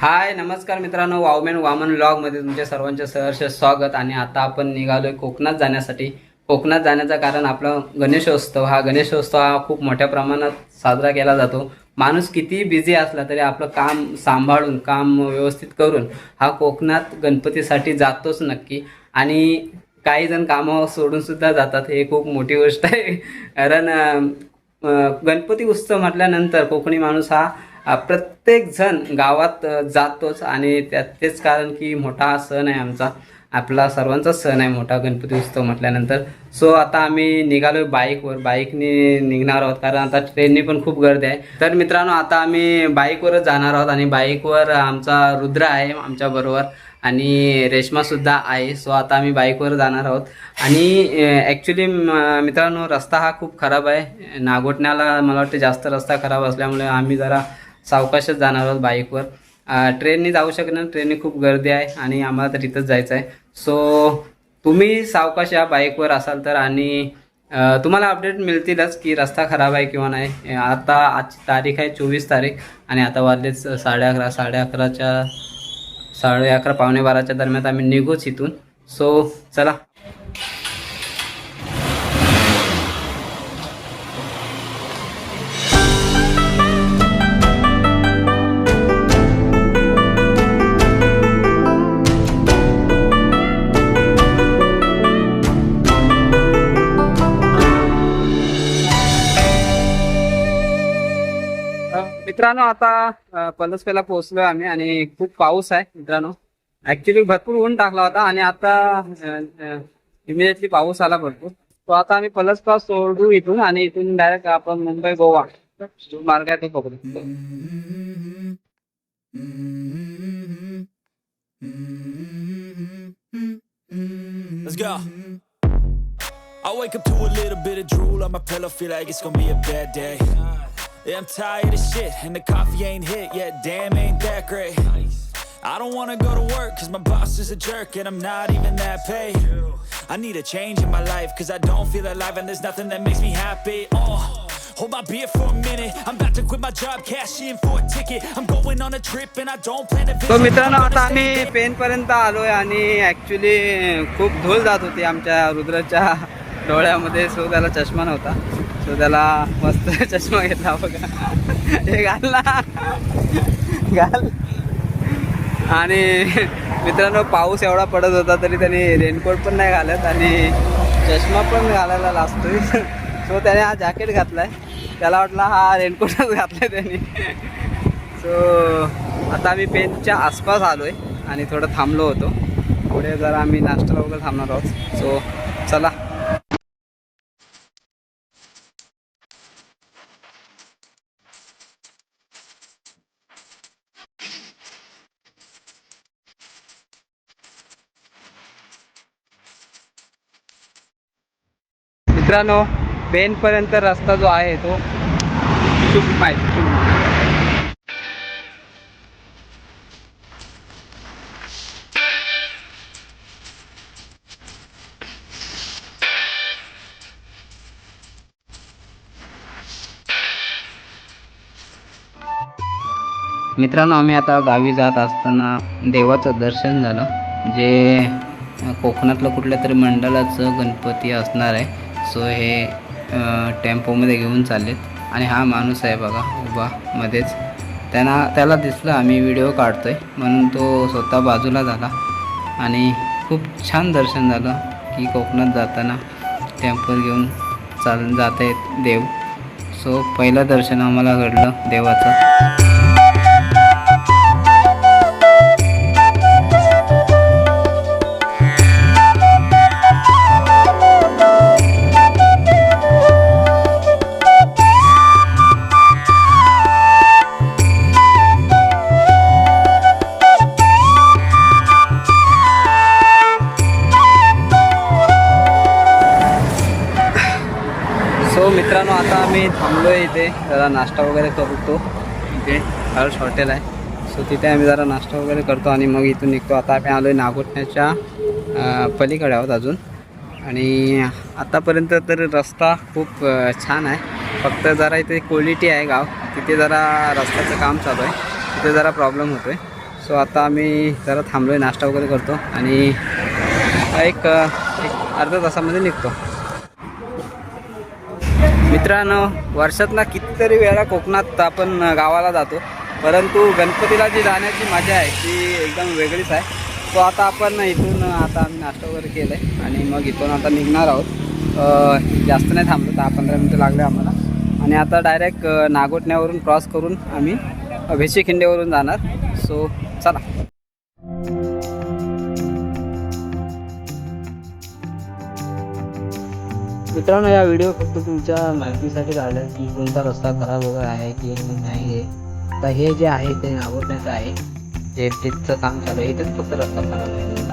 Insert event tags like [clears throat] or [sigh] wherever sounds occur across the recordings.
हाय नमस्कार मित्रांनो वावमेन वामनमध्ये तुमच्या सर्वांचे सहर्ष स्वागत. आणि आता आपण निघालोय कोकणात जाण्यासाठी. कोकणात जाण्याचं कारण आपला गणेशोत्सव. हा गणेशोत्सव हा खूप मोठ्या प्रमाणात साजरा केला जातो. माणूस कितीही बिझी असला तरी आपलं काम सांभाळून काम व्यवस्थित करून हा कोकणात गणपतीसाठी जातोच नक्की. आणि काही जण कामावर सोडून सुद्धा जातात. हे खूप मोठी गोष्ट आहे. कारण गणपती उत्सव म्हटल्यानंतर कोकणी माणूस हा प्रत्येकजण प्रत्येक जण गावात जातोच आणि त्यात तेच कारण की मोठा हा सण आहे आमचा. आपला सर्वांचाच सण आहे मोठा गणपती उत्सव म्हटल्यानंतर. सो आता आम्ही निघालो बाईकवर. बाईकने निघणार आहोत कारण आता ट्रेननी पण खूप गर्दी आहे. तर मित्रांनो आता आम्ही बाईकवरच जाणार आहोत आणि बाईकवर आमचा रुद्र आहे आमच्याबरोबर आणि रेश्मासुद्धा आहे. सो आता आम्ही बाईकवर जाणार आहोत. आणि ॲक्च्युली मित्रांनो रस्ता हा खूप खराब आहे. नागोटण्याला मला वाटतं जास्त रस्ता खराब असल्यामुळे आम्ही जरा सावकाशच जाणार आहोत बाईकवर. ट्रेननी जाऊ शकणार ट्रेननी खूप गर्दी आहे आणि आम्हाला तर इथंच जायचं आहे. सो तुम्ही सावकाश या बाईकवर असाल तर आणि तुम्हाला अपडेट मिळतीलच की रस्ता खराब आहे किंवा नाही. आता आजची तारीख आहे चोवीस तारीख आणि आता वाजलेच साडे अकरा साडे अकराच्या साडे अकरा पावणे बाराच्या दरम्यान आम्ही निघूच इथून. सो चला. मित्रांनो आता पलसपेला पोहोचलोय आम्ही आणि खूप पाऊस आहे मित्रांनो ऍक्च्युली भरपूर ऊन टाकला होता आणि आता इमिडिएटली पाऊस आला भरपूर तो आता आम्ही पलसपा सोडू इथून आणि इथून डायरेक्ट आपण मुंबई गोवा जो मार्ग आहे तो पकडू Let's go. I wake up to a little bit of drool on my pillow, feel like it's gonna be a bad day. Yeah, I'm tired of shit, and the coffee ain't hit yet. Damn, ain't that great. I don't wanna go to work, cause my boss is a jerk, and I'm not even that paid. I need a change in my life, cause I don't feel alive, and there's nothing that makes me happy. Oh. Hold my beer for a minute. I'm about to quit my job, cash in for a ticket. I'm going on a trip and I don't plan to visit. मित्रांनो आता आम्ही pen पर्यंत आलोय आणि actually खूप धूल जात होती आमच्या रुद्राच्या डोळ्यामध्ये सो त्याला चष्मा नव्हता सो त्याला मस्त [laughs] चष्मा घेतला बघा. हे घालला घाल. आणि मित्रांनो पाऊस एवढा पडत होता तरी त्याने रेनकोट पण नाही घालत आणि चष्मा पण घालायला लागतोय सो त्याने हा जॅकेट घातला आहे त्याला वाटला हा रेनकोटच घातलाय त्यांनी. सो आता आम्ही पेनच्या आसपास आलो आहे आणि थोडं थांबलो होतो. पुढे जरा आम्ही नाश्ता वगैरे थांबणार आहोत. सो चला. मित्रांनो पेनपर्यंत रस्ता जो आहे तो मित्रांनो आम्ही आता गावी जात असताना देवाचं दर्शन झालं जे कोकणातलं कुठल्या तरी मंडळाचं गणपती असणार आहे. सो हे टेम्पोमध्ये घेऊन चाललेत. आणि हा माणूस आहे बघा उभा मध्येच. त्यांना त्याला दिसलं आम्ही व्हिडिओ काढतोय. म्हणून तो स्वतः बाजूला झाला. आणि खूप छान दर्शन झालं की कोकणात जाताना टेम्पोवर घेऊन चाल जात आहेत देव. सो पहिलं दर्शन आम्हाला घडलं देवाचं. इथे जरा नाश्ता वगैरे करतो. इथे हर्ष हॉटेल आहे. सो तिथे आम्ही जरा नाश्ता वगैरे करतो आणि मग इथून निघतो. आता आम्ही आलो आहे नागोठण्याच्या पलीकडे आहोत अजून. आणि आतापर्यंत तर रस्ता खूप छान आहे. फक्त जरा इथे क्वालिटी आहे गाव. तिथे जरा रस्त्याचं काम चालू आहे. तिथे जरा प्रॉब्लेम होतो आहे सो आता आम्ही जरा थांबलो आहे नाश्ता वगैरे करतो. आणि एक एक अर्ध्या तासामध्ये निघतो. मित्रांनो वर्षातनं कितीतरी वेळा कोकणात आपण गावाला जातो. परंतु गणपतीला जी जाण्याची मजा आहे ती एकदम वेगळीच आहे. तो आता आपण इथून आता आम्ही नाश्ता वगैरे केला आहे आणि मग इथून आता निघणार आहोत. जास्त नाही थांबलो दहा पंधरा मिनटं लागले आम्हाला. आणि आता डायरेक्ट नागोटण्यावरून क्रॉस करून आम्ही भेशी खिंडेवरून जाणार. सो चला. मित्रांनो या व्हिडिओ फक्त तुमच्या माहितीसाठी झाला की कोणता रस्ता खराब वगैरे आहे की नाही आहे तर हे जे आहे ते आवडण्याचं आहे. जे ब्रिजचं काम चालू आहे इथेच फक्त रस्ता खराब आहे.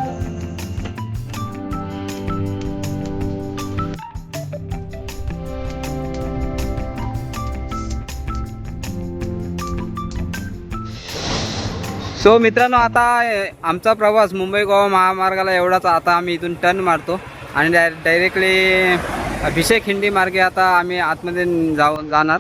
सो मित्रांनो आता आमचा प्रवास मुंबई गोवा महामार्गाला एवढाच. आता आम्ही इथून टर्न मारतो आणि डायरेक्टली अभिषेक हिंडी मार्गे आता आम्ही आतमध्ये जाऊ जाणार.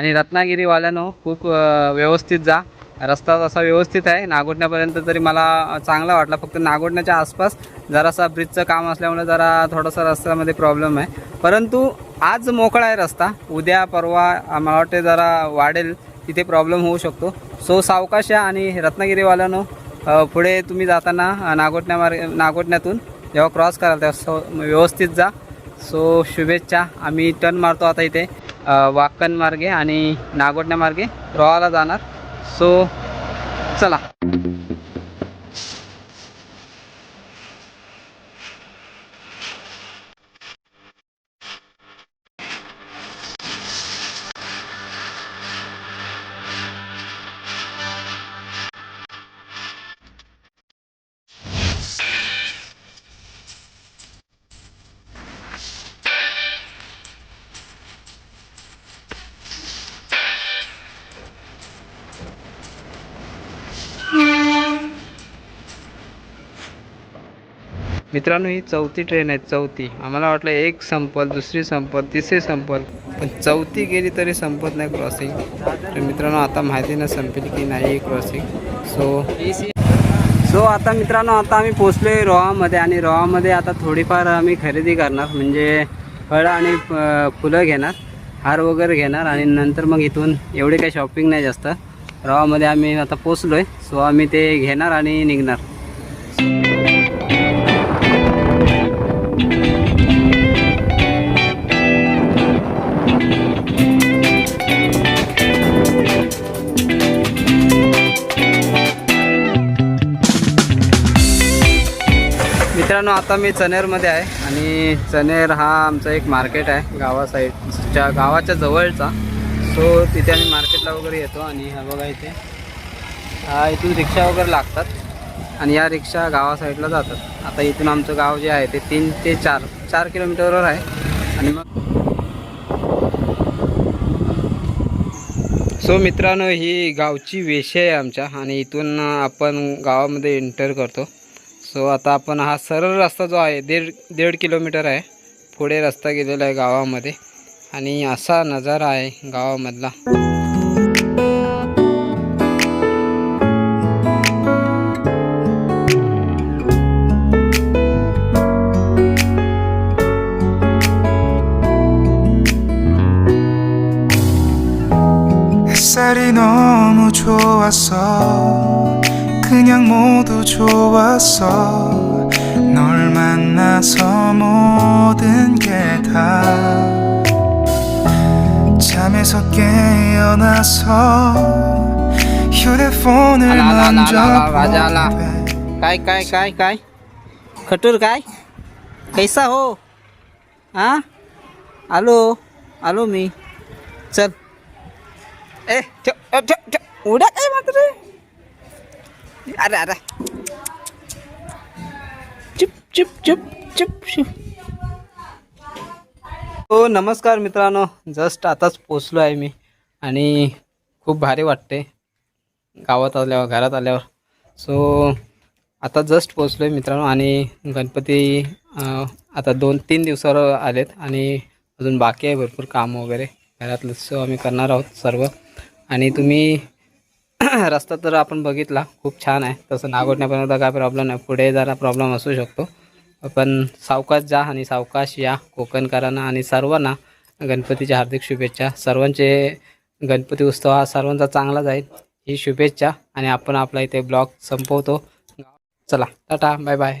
आणि रत्नागिरीवाल्यानं खूप व्यवस्थित जा. रस्ता तसा व्यवस्थित आहे. नागोटण्यापर्यंत तरी मला चांगला वाटला फक्त नागोटण्याच्या आसपास जरासा ब्रिजचं काम असल्यामुळे जरा थोडासा रस्त्यामध्ये प्रॉब्लेम आहे. परंतु आज मोकळा आहे रस्ता. उद्या परवा मला वाटते जरा वाढेल. तिथे प्रॉब्लेम होऊ शकतो. सो सावकाश आणि रत्नागिरीवाल्यानं पुढे तुम्ही जाताना अ, नागोटण्यातून जेव्हा क्रॉस कराल तेव्हा सो व्यवस्थित जा. सो शुभेच्छा. आम्ही टर्न मारतो आता इथे. वाकण मार्गे आणि नागोटण्या मार्गे रोहाला जाणार. सो चला. मित्रांनो ही चौथी ट्रेन आहे चौथी. आम्हाला वाटलं एक संपल दुसरी संपल तिसरी संपल. पण चौथी गेली तरी संपत नाही क्रॉसिंग तर मित्रांनो आता माहिती नाही संपेल की नाही क्रॉसिंग सो सो आता मित्रांनो आता आम्ही पोचलो आहे रोहामध्ये आणि रोहामध्ये आता थोडीफार आम्ही खरेदी करणार. म्हणजे फळं आणि फुलं घेणार हार वगैरे घेणार आणि नंतर मग इथून एवढी काही शॉपिंग नाही जास्त. रवामध्ये आम्ही आता पोचलो आहे सो आम्ही ते घेणार आणि निघणार. मित्रांनो आता मी चनेरमध्ये आहे आणि चनेर हा आमचा एक मार्केट आहे गावा साईडच्या गावाच्या जवळचा. सो तिथे आम्ही मार्केटला वगैरे येतो आणि हा बघा इथे. हा इथून रिक्षा वगैरे लागतात आणि या रिक्षा गावा साईडला जातात. आता इथून आमचं गाव जे आहे ते तीन ते चार चार किलोमीटरवर आहे. आणि मग सो मित्रांनो ही गावची वेशी आहे आमच्या आणि इथून आपण गावामध्ये एंटर करतो. सो आता आपण हा सरळ रस्ता जो आहे दीड दीड किलोमीटर आहे पुढे रस्ता गेलेला आहे गावामध्ये आणि असा नजारा आहे गावामधला 햇살이 너무 좋았어 그냥 모두 좋았어 널 만나서 모든 게 다 잠에서 깨어나서 휴대폰을 알아, 알아, 먼저 알아, 알아, 맞아, 알아. 보게 돼 काय काय काय काय खटूर काय कैसा हो हां आलो आलो मी चल ए ठेव अ, ठेव ठेव उड्या काय अरे अरे. चुप चुप चुप चुप. चुप हो नमस्कार मित्रांनो. जस्ट आताच पोचलो आहे मी आणि खूप भारी वाटते. गावात आल्यावर घरात आल्यावर. सो आता जस्ट पोचलो आहे मित्रांनो आणि गणपती आता दोन तीन दिवसावर आलेत आणि अजून बाकी आहे भरपूर काम वगैरे. घरातलं सो आम्ही करणार आहोत सर्व. आणि तुम्ही [clears throat] रस्ता तर आपण बघितला खूप छान आहे. तसं नागोठण्यापर्यंत काय प्रॉब्लेम नाही. पुढे जरा प्रॉब्लेम असू शकतो. पण सावकाश जा आणि सावकाश या. कोकणकरांना आणि सर्वांना गणपतीच्या हार्दिक शुभेच्छा. सर्वांचे गणपती उत्सव हा सर्वांचा चांगला जाईल. ही शुभेच्छा. आणि आपण आपला इथे ब्लॉग संपवतो. चला टाटा बाय बाय